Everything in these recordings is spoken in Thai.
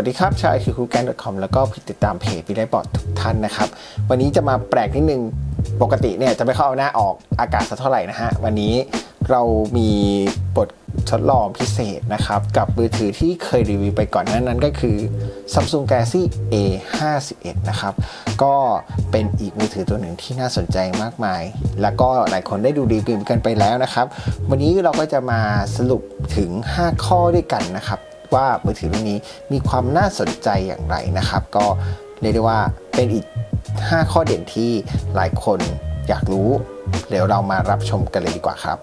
สวัสดีครับชาว i q c o o g a n c o m แล้วก็ผู้ติดตามเพจวิไลบอร์ดทุกท่านนะครับ วันนี้จะมาแปลกนิดนึง ปกติเนี่ยจะไม่เข้าเอาหน้าออกอากาศสักเท่าไหร่นะฮะ วันนี้เรามีบททดลองพิเศษนะครับ กับมือถือที่เคยรีวิวไปก่อนนั้นนั้นก็คือ Samsung Galaxy A 5 1 นะครับ ก็เป็นอีกมือถือตัวหนึ่งที่น่าสนใจมากมาย แล้วก็หลายคนได้ดูรีวิวกันไปแล้วนะครับ วันนี้เราก็จะมาสรุปถึง 5 ข้อด้วยกันนะครับ ว่ามือถือรุ่นนี้มีความน่าสนใจอย่างไรนะครับ ก็เรียกได้ว่าเป็นอีก 5 ข้อเด่นที่หลายคนอยากรู้ เดี๋ยวเรามารับชมกันเลยดีกว่าครับ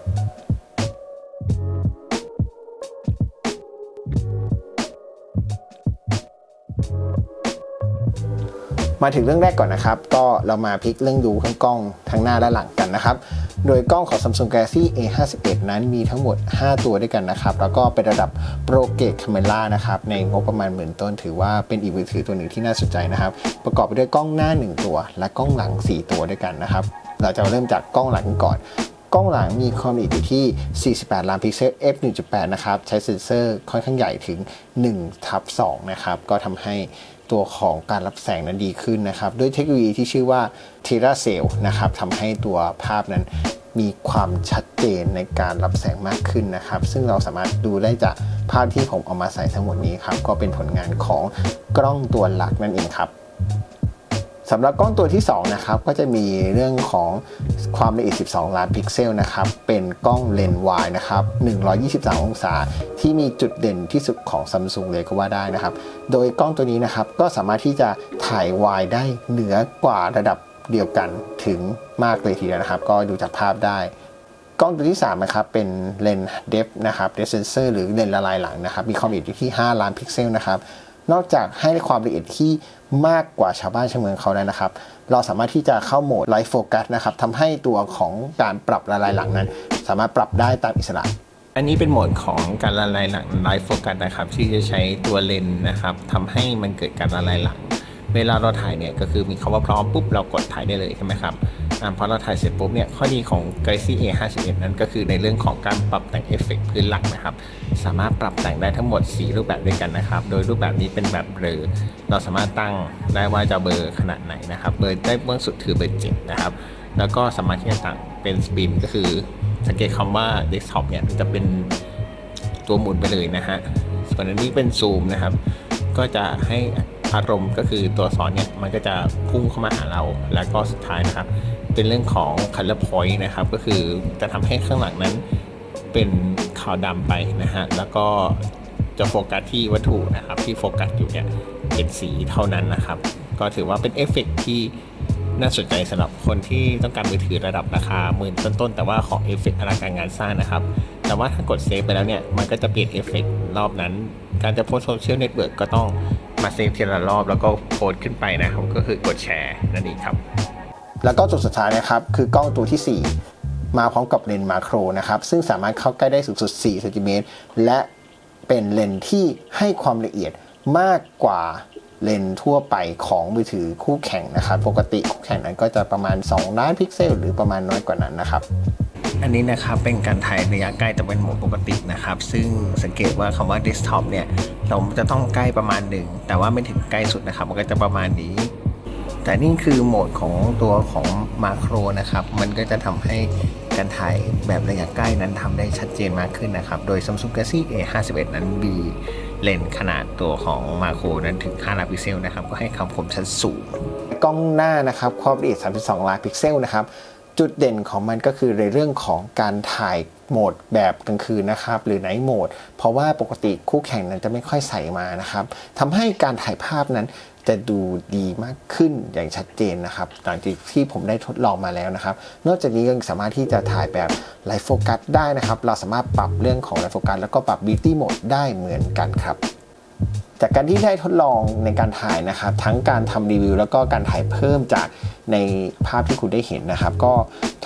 มาถึงเรื่องแรกก่อนนะครับ ก็เรามาพลิกเรื่องดูทั้งกล้องทั้งหน้าและหลังกันนะครับ โดยกล้องของ Samsung Galaxy A51 นั้นมีทั้งหมด 5 ตัวด้วยกันนะครับ แล้วก็เป็นระดับโปรเกตคาเมล่านะครับในงบประมาณหมื่นต้น ถือว่าเป็นอีกมือถือตัวหนึ่งที่น่าสนใจนะครับ ประกอบไปด้วยกล้องหน้า 1 ตัว และกล้องหลัง 4 ตัวด้วยกันนะครับเราจะเริ่มจากกล้องหลังก่อน กล้องหลังมีความละเอียดอยู่ที่ 48 ล้านพิกเซล f 1.8 นะครับ ใช้เซ็นเซอร์ค่อนข้างใหญ่ถึง1ทับ2นะครับ ก็ทำให้ตัวของการรับแสงนั้นดีขึ้นนะครับ ด้วยเทคโนโลยีที่ชื่อว่า t e r a c e l นะครับทำให้ตัวภาพนั้นมีความชัดเจนในการรับแสงมากขึ้นนะครับ ซึ่งเราสามารถดูได้จากภาพที่ผมเอามาใส่ทั้งหมดนี้ครับ ก็เป็นผลงานของกล้องตัวหลักนั่นเองครับ สำหรับกล้องตัวที่ 2 นะครับ ก็จะมีเรื่องของความละเอียด 12 ล้านพิกเซลนะครับ เป็นกล้องเลนส์วายนะครับ 123 องศา ที่มีจุดเด่นที่สุดของ Samsung เลยก็ว่าได้นะครับ โดยกล้องตัวนี้นะครับ ก็สามารถที่จะถ่ายวายได้เหนือกว่าระดับเดียวกันถึงมากเลยทีเดียวนะครับ ก็ดูจากภาพได้กล้องตัวที่3นะครับเป็นเลนส์เดฟนะครับเดฟเซนเซอร์หรือเลนส์ละลายหลังนะครับ มีความละเอียดอยู่ที่ 5 ล้านพิกเซลนะครับ นอกจากให้ความละเอียดที่มากกว่าชาวบ้านชาวเมืองเขาแล้วนะครับ เราสามารถที่จะเข้าโหมดไลฟ์โฟกัสนะครับทำให้ตัวของการปรับละลายหลังนั้น สามารถปรับได้ตามอิสระอันนี้เป็นโหมดของการละลายหลังไลฟ์โฟกัสนะครับที่จะใช้ตัวเลนส์นะครับทำให้มันเกิดการละลายหลัง เวลาเราถ่ายเนี่ยก็คือมีคำว่าพร้อมปุ๊บเรากดถ่ายได้เลยใช่ไหมครับอ่าพอเราถ่ายเสร็จปุ๊บเนี่ยข้อดีของ Galaxy A51 นั้นก็คือในเรื่องของการปรับแต่งเอฟเฟกต์พื้นหลังนะครับ สามารถปรับแต่งได้ทั้งหมด 4 รูปแบบด้วยกันนะครับ โดยรูปแบบนี้เป็นแบบเบลอเราสามารถตั้งได้ว่าจะเบลอขนาดไหนนะครับ เบลอได้เบื้องสุดคือเบลอเจ็ดนะครับ แล้วก็สามารถที่จะตั้งเป็นสปินก็คือสังเกตคำว่าเดสก์ท็อปเนี่ยจะเป็นตัวหมุนไปเลยนะฮะส่วนอันนี้เป็นซูมนะครับ ก็จะให้ อารมณ์ก็คือตัวสอนเนี่ยมันก็จะพุ่งเข้ามาหาเรา แล้วก็สุดท้ายนะครับ เป็นเรื่องของ color point นะครับ ก็คือจะทำให้ข้างหลังนั้นเป็นขาวดำไปนะฮะ แล้วก็จะโฟกัสที่วัตถุนะครับที่โฟกัสอยู่เนี่ยเป็นสีเท่านั้นนะครับ ก็ถือว่าเป็นเอฟเฟกต์ที่น่าสนใจสำหรับคนที่ต้องการมือถือระดับราคาหมื่นต้นๆ แต่ว่าของเอฟเฟกต์อลังการงานสร้างนะครับ แต่ว่าถ้ากดเซฟไปแล้วเนี่ย มันก็จะเปลี่ยนเอฟเฟกต์รอบนั้น การจะโพสโซเชียลเน็ตเวิร์กก็ต้อง มาเซฟทีละรอบแล้วก็โพสต์ขึ้นไปนะครับก็คือกดแชร์นั่นเองครับ แล้วก็จุดสุดท้ายนะครับคือกล้องตัวที่ 4 มาพร้อมกับเลนส์มาโครนะครับซึ่งสามารถเข้าใกล้ได้สูงสุด4เซนติเมตรและเป็นเลนส์ที่ให้ความละเอียดมากกว่าเลนส์ทั่วไปของมือถือคู่แข่งนะครับปกติคู่แข่งนั้นก็จะประมาณ 2 ล้านพิกเซล หรือประมาณน้อยกว่านั้นนะครับ อันนี้นะครับเป็นการถ่ายระยะใกล้แต่เป็นโหมดปกตินะครับ ซึ่งสังเกตว่าคำว่าเดสก์ท็อปเนี่ย เราจะต้องใกล้ประมาณหนึ่งแต่ว่าไม่ถึงใกล้สุดนะครับ มันก็จะประมาณนี้ แต่นี่คือโหมดของตัวของมาโครนะครับ มันก็จะทำให้การถ่ายแบบระยะใกล้นั้นทำได้ชัดเจนมากขึ้นนะครับ โดย Samsung Galaxy A51 นั้นมีเลนส์ขนาดตัวของมาโครนั้นถึง 5 ล้านพิกเซลนะครับ ก็ให้ความคมชัดสูง กล้องหน้านะครับความละเอียด 32 ล้านพิกเซลนะครับ จุดเด่นของมันก็คือในเรื่องของการถ่ายโหมดแบบกลางคืนนะครับ หรือไนท์โหมด เพราะว่าปกติคู่แข่งนั้นจะไม่ค่อยใส่มานะครับทำให้การถ่ายภาพนั้นจะดูดีมากขึ้นอย่างชัดเจนนะครับหลังจากที่ผมได้ทดลองมาแล้วนะครับ นอกจากนี้ยังสามารถที่จะถ่ายแบบไลฟ์โฟกัสได้นะครับ เราสามารถปรับเรื่องของไลฟ์โฟกัสแล้วก็ปรับบิวตี้โหมดได้เหมือนกันครับ จากการที่ได้ทดลองในการถ่ายนะครับ ทั้งการทำรีวิว แล้วก็การถ่ายเพิ่มจากในภาพที่คุณได้เห็นนะครับ ก็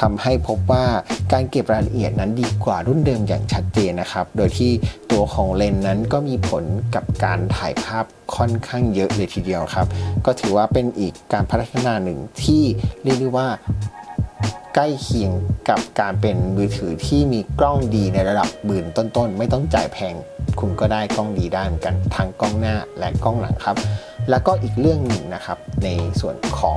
ทำให้พบว่าการเก็บรายละเอียดนั้นดีกว่ารุ่นเดิมอย่างชัดเจนนะครับ โดยที่ตัวของเลนส์นั้นก็มีผลกับการถ่ายภาพค่อนข้างเยอะเลยทีเดียวครับ ก็ถือว่าเป็นอีกการพัฒนาหนึ่งที่เรียกได้ว่า ใกล้เคียงกับการเป็นมือถือที่มีกล้องดีในระดับหมื่นต้นๆ ไม่ต้องจ่ายแพง คุณก็ได้กล้องดีได้เหมือนกันทั้งกล้องหน้าและกล้องหลังครับ แล้วก็อีกเรื่องหนึ่งนะครับ ในส่วนของ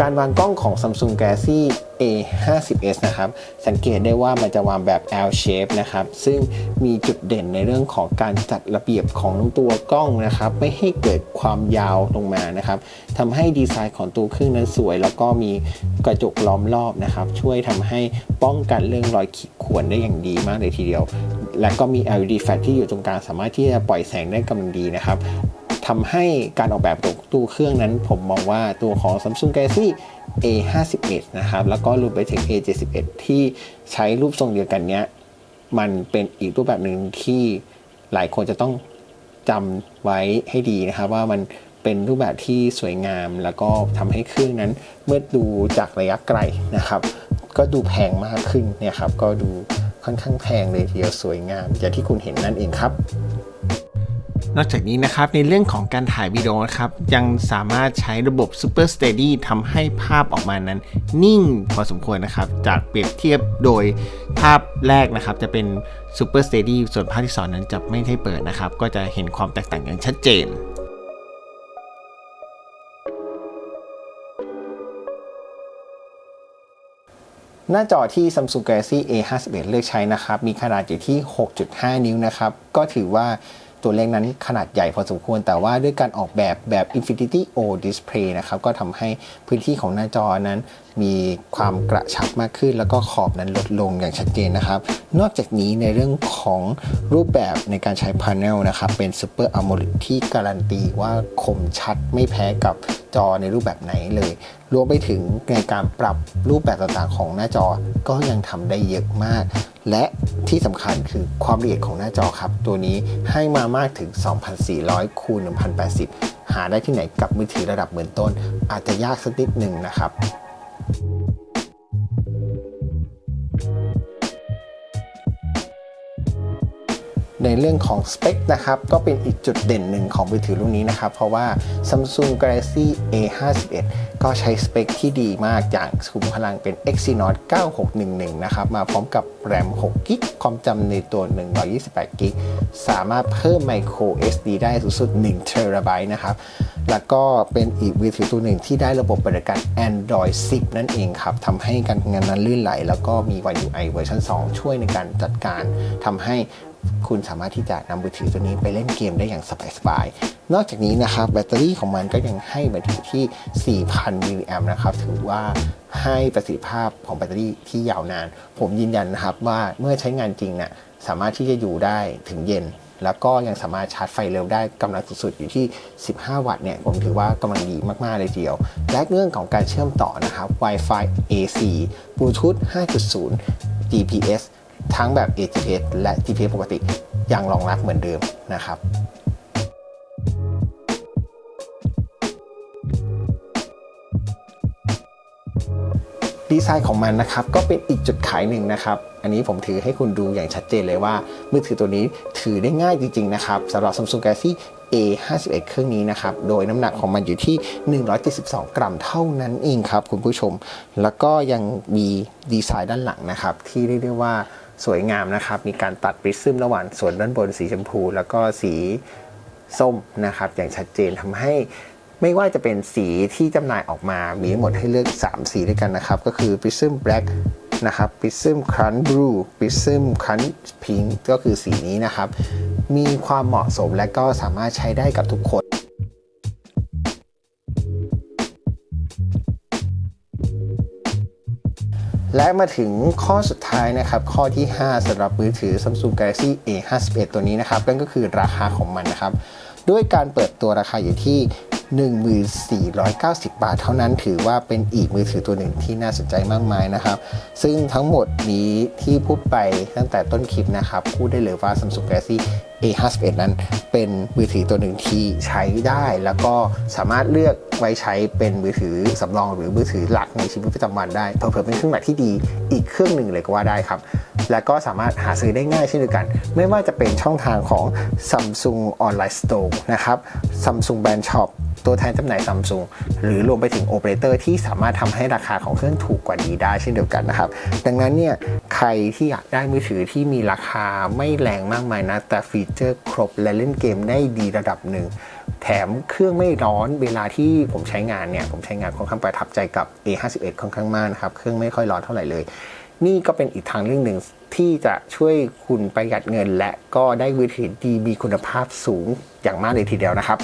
การวางกล้องของ Samsung Galaxy A50s นะครับ สังเกตได้ว่ามันจะวางแบบ L shape นะครับ ซึ่งมีจุดเด่นในเรื่องของการจัดระเบียบของตัวกล้องนะครับ ไม่ให้เกิดความยาวลงมานะครับทำให้ดีไซน์ของตัวเครื่องนั้นสวย แล้วก็มีกระจกล้อมรอบนะครับ ช่วยทำให้ป้องกันเรื่องรอยขีดข่วนได้อย่างดีมากเลยทีเดียว และก็มี LED flash ที่อยู่ตรงกลางสามารถที่จะปล่อยแสงได้กำลังดีนะครับ ทำให้การออกแบบตัวตู้เครื่องนั้น ผมมองว่าตัวของ Samsung Galaxy A51 นะครับ แล้วก็รวมไปถึง A71 ที่ใช้รูปทรงเดียวกันเนี้ย มันเป็นอีกรูปแบบหนึ่งที่หลายคนจะต้องจำไว้ให้ดีนะครับ ว่ามันเป็นรูปแบบที่สวยงาม แล้วก็ทำให้เครื่องนั้นเมื่อดูจากระยะไกลนะครับ ก็ดูแพงมากขึ้นเนี่ยครับ ก็ดูค่อนข้างแพงเลยทีเดียวสวยงาม อย่างที่คุณเห็นนั่นเองครับ นอกจากนี้นะครับในเรื่องของการถ่ายวิดีโอครับยังสามารถใช้ระบบ Super Steady ทำให้ภาพออกมานั้น นิ่งพอสมควรนะครับ จากเปรียบเทียบโดยภาพแรกนะครับ จะเป็น Super Steady ส่วนภาพที่ 2 นั้นจะไม่ได้เปิดนะครับ ก็จะเห็นความแตกต่างอย่างชัดเจนหน้าจอที่ Samsung Galaxy A51 เลือกใช้นะครับ มีขนาดอยู่ที่ 6.5 นิ้วนะครับ ก็ถือว่า ตัวเลขนั้นขนาดใหญ่พอสมควร แต่ว่าด้วยการออกแบบแบบ Infinity O Display นะครับ ก็ทำให้พื้นที่ของหน้าจอนั้น มีความกระชับมากขึ้น แล้วก็ขอบนั้นลดลงอย่างชัดเจนนะครับ นอกจากนี้ในเรื่องของรูปแบบในการใช้ Panel นะครับ เป็น Super AMOLED ที่การันตีว่าคมชัดไม่แพ้กับจอในรูปแบบไหนเลย รวมไปถึงในการปรับรูปแบบต่างๆ ของหน้าจอก็ยังทำได้เยอะมาก และที่สำคัญคือความละเอียดของหน้าจอครับ ตัวนี้ให้มามากถึง 2,400 คูณ 1080 หาได้ที่ไหนกับมือถือระดับเหมือนต้น อาจจะยากสักนิดหนึ่งนะครับ ในเรื่องของสเปคนะครับก็เป็นอีกจุดเด่นหนึ่งของมือถือรุ่นนี้นะครับ เพราะว่า Samsung Galaxy A51 ก็ใช้สเปคที่ดีมากอย่างคุมพลังเป็น Exynos 9611 นะครับ มาพร้อมกับแรม6กิกความจำในตัว 128กิกสามารถเพิ่ม micro SD ได้สูงสุด1 t b นะครับแล้วก็เป็นอีกมือถือตัวหนึ่งที่ได้ระบบปฏิบัติการ Android 10 นั่นเองครับทำให้การงานนั้นลื่นไหล แล้วก็มี One UI เวอร์ชัน2 ช่วยในการจัดการทำให้ คุณสามารถที่จะนำมือถือตัวนี้ไปเล่นเกมได้อย่างสบายๆ นอกจากนี้นะครับแบตเตอรี่ของมันก็ยังให้แบตเตอรี่ที่ 4,000 มิลลิแอมนะครับ ถือว่าให้ประสิทธิภาพของแบตเตอรี่ที่ยาวนาน ผมยืนยันนะครับว่าเมื่อใช้งานจริงเนี่ยสามารถที่จะอยู่ได้ถึงเย็น แล้วก็ยังสามารถชาร์จไฟเร็วได้กำลังสุดๆอยู่ที่ 15 วัตต์เนี่ยผมถือว่ากำลังดีมากๆเลยเดียว และเรื่องของการเชื่อมต่อนะครับ Wi-Fi AC Bluetooth 5.0 GPS ทั้งแบบ AGS และ GPS ปกติยังรองรับเหมือนเดิมนะครับดีไซน์ของมันนะครับก็เป็นอีกจุดขายหนึ่งนะครับ อันนี้ผมถือให้คุณดูอย่างชัดเจนเลยว่า มือถือตัวนี้ถือได้ง่ายจริง ๆ นะครับสำหรับ Samsung Galaxy A51 เครื่องนี้นะครับ โดยน้ำหนักของมันอยู่ที่ 172 กรัมเท่านั้นเองครับคุณผู้ชม แล้วก็ยังมีดีไซน์ด้านหลังนะครับ ที่เรียกได้ว่า สวยงามนะครับ มีการตัดปริซึมระหว่างส่วนด้านบนสีชมพู แล้วก็สีส้มนะครับ อย่างชัดเจนทำให้ไม่ว่าจะเป็นสีที่จำหน่ายออกมา มีหมดให้เลือก 3 สีด้วยกันนะครับ ก็คือ Prism Black นะครับ Prism Crunch Blue Prism Crunch Pink ก็คือสีนี้นะครับ มีความเหมาะสมและก็สามารถใช้ได้กับทุกคน และมาถึงข้อสุดท้ายนะครับ ข้อที่ 5สำหรับมือถือ Samsung Galaxy A51 ตัวนี้นะครับนั่นก็คือราคาของมันนะครับ ด้วยการเปิดตัวราคาอยู่ที่ 1490 บาท เท่านั้นถือว่าเป็นอีกมือถือตัวหนึ่งที่น่าสนใจมากมายนะครับ ซึ่งทั้งหมดนี้ที่พูดไปตั้งแต่ต้นคลิปนะครับพูดได้เลยว่า Samsung Galaxy A51 นั้นเป็นมือถือตัวหนึ่งที่ใช้ได้ แล้วก็สามารถเลือกไว้ใช้เป็นมือถือสำรองหรือมือถือหลักในชีวิตประจำวันได้เผื่อเป็นเครื่องหมายที่ดีอีกเครื่องหนึ่งเลยก็ว่าได้ครับ และก็สามารถหาซื้อได้ง่ายเช่นเดียวกัน ไม่ว่าจะเป็นช่องทางของ Samsung Online Store นะครับ Samsung Brand Shop ตัวแทนจำหน่าย Samsung หรือรวมไปถึงโอเปอเรเตอร์ที่สามารถทำให้ราคาของเครื่องถูกกว่านี้ได้เช่นเดียวกันนะครับ ดังนั้นเนี่ยใครที่อยากได้มือถือที่มีราคาไม่แรงมากมายนะ แต่ฟีเจอร์ครบและเล่นเกมได้ดีระดับหนึ่ง แถมเครื่องไม่ร้อนเวลาที่ผมใช้งานเนี่ย ผมใช้งานค่อนข้างประทับใจกับ A51 ค่อนข้างมากนะครับ เครื่องไม่ค่อยร้อนเท่าไหร่เลย นี่ก็เป็นอีกทางเรื่องหนึ่งที่จะช่วยคุณประหยัดเงิน และก็ได้มือถือดีมีคุณภาพสูงอย่างมากเลยทีเดียวนะครับ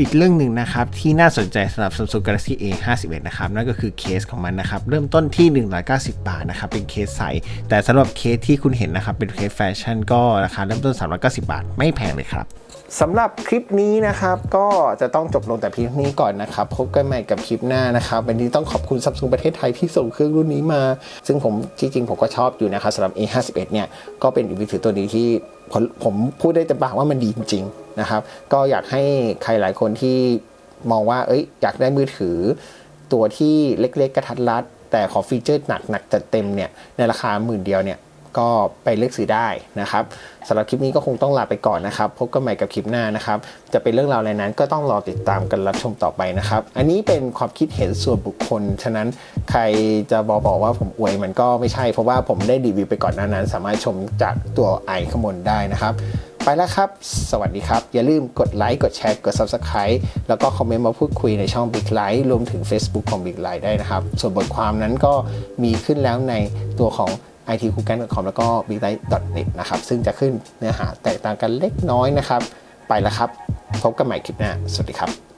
อีกเรื่องหนึ่งนะครับ ที่น่าสนใจสำหรับ Samsung Galaxy A51 นะครับนั่นก็คือเคสของมันนะครับ เริ่มต้นที่ 190 บาทนะครับ เป็นเคสใส แต่สำหรับเคสที่คุณเห็นนะครับ เป็นเคสแฟชั่นก็ราคาเริ่มต้น 390 บาท ไม่แพงเลยครับสำหรับคลิปนี้นะครับ ก็จะต้องจบลงแต่เพียงนี้ก่อนนะครับ พบกันใหม่กับคลิปหน้านะครับ วันนี้ต้องขอบคุณ Samsung ประเทศไทยที่ส่งเครื่องรุ่นนี้มา ซึ่งผมจริงๆผมก็ชอบอยู่นะครับสำหรับ A51 เนี่ยก็เป็นอีกมือถือตัวนี้ที่ ผมพูดได้แต่ปากว่ามันดีจริงๆนะครับ ก็อยากให้ใครหลายคนที่มองว่า เอ้ย อยากได้มือถือ ตัวที่เล็กๆกระทัดรัด แต่ขอฟีเจอร์หนักๆจัดเต็มเนี่ยในราคาหมื่นเดียวเนี่ย ก็ไปเลือกซื้อได้นะครับสำหรับคลิปนี้ก็คงต้องลาไปก่อนนะครับ พบกันใหม่กับคลิปหน้านะครับ จะเป็นเรื่องราวอะไรนั้นก็ต้องรอติดตามกันรับชมต่อไปนะครับ อันนี้เป็นความคิดเห็นส่วนบุคคล ฉะนั้นใครจะบอกบอกว่าผมอวยมันก็ไม่ใช่ เพราะว่าผมได้รีวิวไปก่อนหน้านั้น สามารถชมจากตัวไอขางบนได้นะครับไปแล้วครับ สวัสดีครับ อย่าลืมกดไลค์ กดแชร์ กด Subscribe แล้วก็คอมเมนต์มาพูดคุยในช่อง Big Light รวมถึง Facebook ของ Big Light ได้นะครับ ส่วนบทความนั้นก็มีขึ้นแล้วในตัวของ it c o o k a n c o m แล้วก็ biglight.net นะครับ ซึ่งจะขึ้นเนื้อหาแตกต่างกันเล็กน้อยนะครับ ไปแล้วครับ พบกันใหม่คลิปหน้า สวัสดีครับ